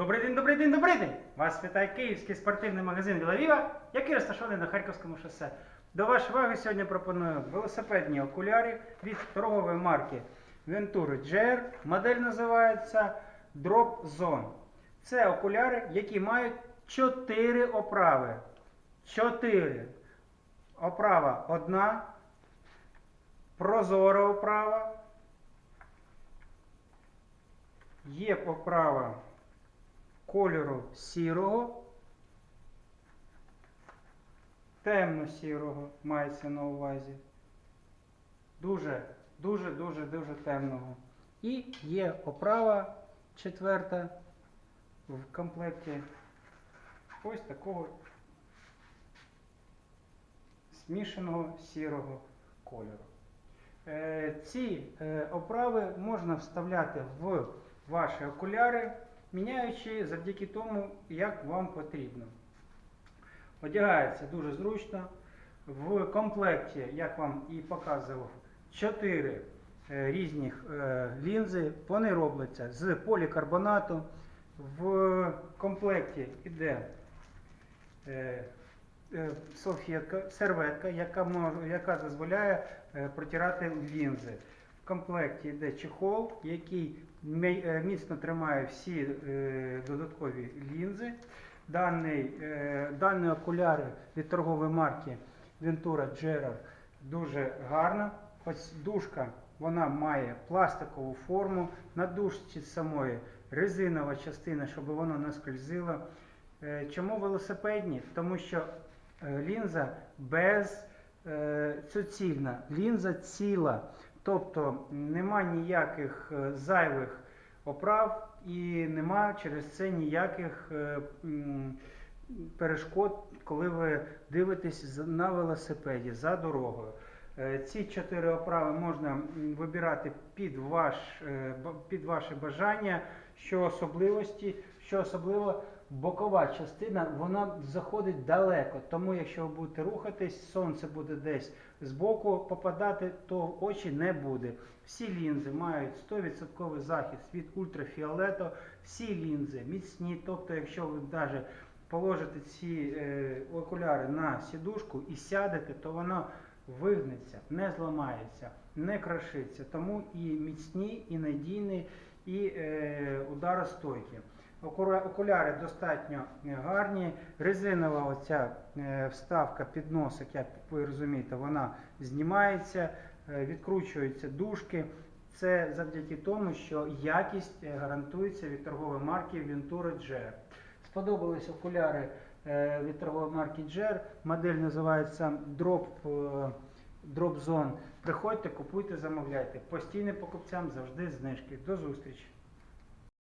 Добрий день, добрий день, добрий день! Вас вітає київський спортивний магазин Вілавіва, який розташований на Харківському шосе. До вашої уваги сьогодні пропоную велосипедні окуляри від торгової марки Venturi GR. Модель називається Drop Zone. Це окуляри, які мають 4 оправи. 4. Оправа одна, прозора оправа. Є оправа кольору сірого, темно-сірого мається на увазі. Дуже, дуже, дуже, дуже темного. І є оправа четверта в комплекті ось такого смішаного сірого кольору. Е, Ці е, оправи можна вставляти в ваші окуляри, міняючи завдяки тому, як вам потрібно. Одягається дуже зручно. В комплекті, як вам і показував, 4 різних е, лінзи. Вони робляться з полікарбонату. В комплекті йде е, е, салфетка, серветка, яка, яка дозволяє е, протирати лінзи. Комплекті йде чехол, який е, міцно тримає всі е, додаткові лінзи. Даний, е, дані окуляри від торгової марки Ventura Gerard дуже гарна. Ось дужка вона має пластикову форму. На дужці самої резинова частина, щоб воно не скользило. Е, Чому велосипедні? Тому що лінза без суцільна, лінза ціла. Тобто нема ніяких е, зайвих оправ і нема через це ніяких е, перешкод, коли ви дивитесь на велосипеді за дорогою. Е, Ці чотири оправи можна вибирати під, ваш, під ваше бажання, що особливості, що особливо бокова частина, вона заходить далеко. Тому якщо ви будете рухатись, сонце буде десь збоку попадати, то в очі не буде. Всі лінзи мають 100% захист від ультрафіолету, всі лінзи міцні. Тобто, якщо ви навіть положите ці е, окуляри на сідушку і сядете, то воно вигнеться, не зламається, не крошиться. Тому і міцні, і надійні, і е, ударостойкі. Окуляри достатньо е, гарні. Резинова оця е, вставка під носик, як ви розумієте, вона знімається, е, відкручуються дужки. Це завдяки тому, що якість гарантується від торгової марки Ventura GR. Сподобались окуляри від торгової марки GR. Модель називається Drop, Drop Zone. Приходьте, купуйте, замовляйте. Постійним покупцям завжди знижки. До зустрічі!